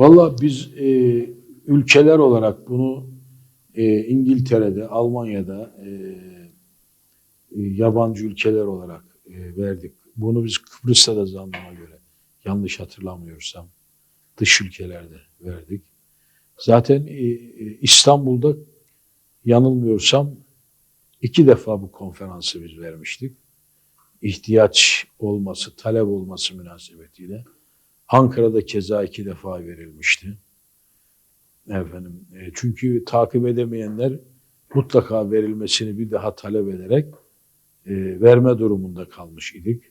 Valla biz e, ülkeler olarak bunu e, İngiltere'de, Almanya'da e, e, yabancı ülkeler olarak e, verdik. Bunu biz Kıbrıs'ta da zannıma göre yanlış hatırlamıyorsam dış ülkelerde verdik. Zaten e, e, İstanbul'da yanılmıyorsam iki defa bu konferansı biz vermiştik. İhtiyaç olması, talep olması münasebetiyle. Ankara'da keza iki defa verilmişti. Efendim, e, çünkü takip edemeyenler mutlaka verilmesini bir daha talep ederek e, verme durumunda kalmış idik.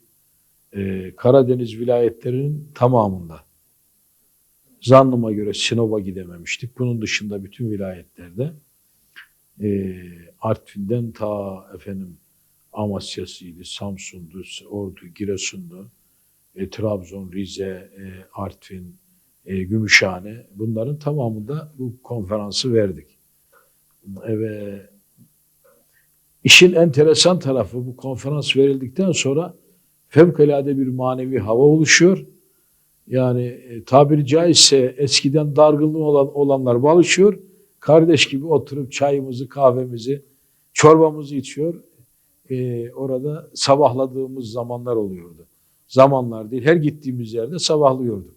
E, Karadeniz vilayetlerinin tamamında zannıma göre Sinop'a gidememiştik. Bunun dışında bütün vilayetlerde e, Artvin'den ta efendim Amasya'sıydı, Samsun'du, Ordu, Giresun'du, e, Trabzon, Rize, e, Artvin, e, Gümüşhane bunların tamamında bu konferansı verdik. E, ve işin enteresan tarafı bu konferans verildikten sonra fevkalade bir manevi hava oluşuyor. Yani e, tabiri caizse eskiden dargınlığı olan olanlar balışıyor. Kardeş gibi oturup çayımızı, kahvemizi, çorbamızı içiyor. E, orada sabahladığımız zamanlar oluyordu. Zamanlar değil, her gittiğimiz yerde sabahlıyorduk.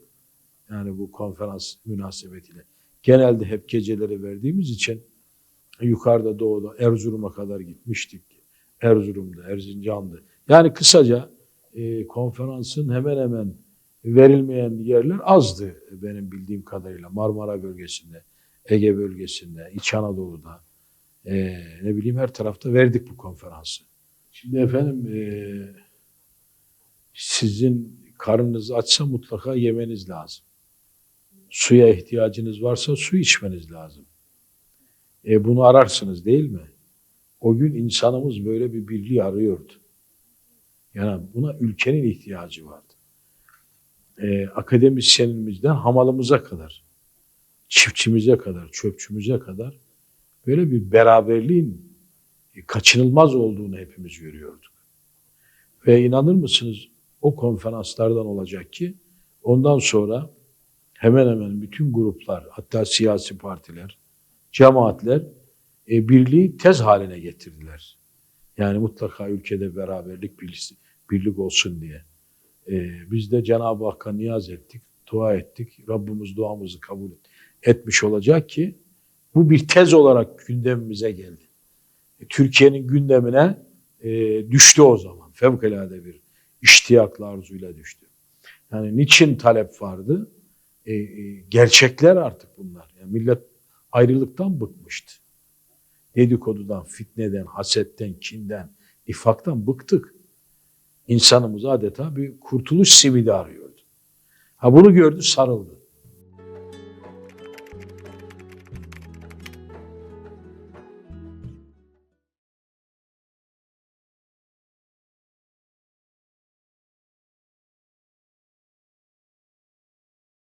Yani bu konferans münasebetiyle. Genelde hep geceleri verdiğimiz için yukarıda doğuda Erzurum'a kadar gitmiştik. Erzurum'da, Erzincan'da. Yani kısaca e, konferansın hemen hemen verilmeyen yerler azdı benim bildiğim kadarıyla. Marmara bölgesinde, Ege bölgesinde, İç Anadolu'da, e, ne bileyim her tarafta verdik bu konferansı. Şimdi efendim e, sizin karnınız açsa mutlaka yemeniz lazım. Suya ihtiyacınız varsa su içmeniz lazım. E, bunu ararsınız değil mi? O gün insanımız böyle bir birliği arıyordu. Yani buna ülkenin ihtiyacı vardı. E, akademisyenimizden hamalımıza kadar, çiftçimize kadar, çöpçümüze kadar böyle bir beraberliğin e, kaçınılmaz olduğunu hepimiz görüyorduk. Ve inanır mısınız o konferanslardan olacak ki ondan sonra hemen hemen bütün gruplar hatta siyasi partiler, cemaatler e, birliği tez haline getirdiler. Yani mutlaka ülkede beraberlik, birlik, birlik olsun diye. E, biz de Cenab-ı Hakk'a niyaz ettik, dua ettik. Rabbimiz duamızı kabul et, etmiş olacak ki bu bir tez olarak gündemimize geldi. E, Türkiye'nin gündemine e, düştü o zaman. Fevkalade bir iştiyakla, arzuyla düştü. Yani niçin talep vardı? E, e, gerçekler artık bunlar. Yani millet ayrılıktan bıkmıştı. Dedikodudan, fitneden, hasetten, kinden, nifaktan bıktık. İnsanımız adeta bir kurtuluş simidi arıyordu. Ha bunu gördü, sarıldı.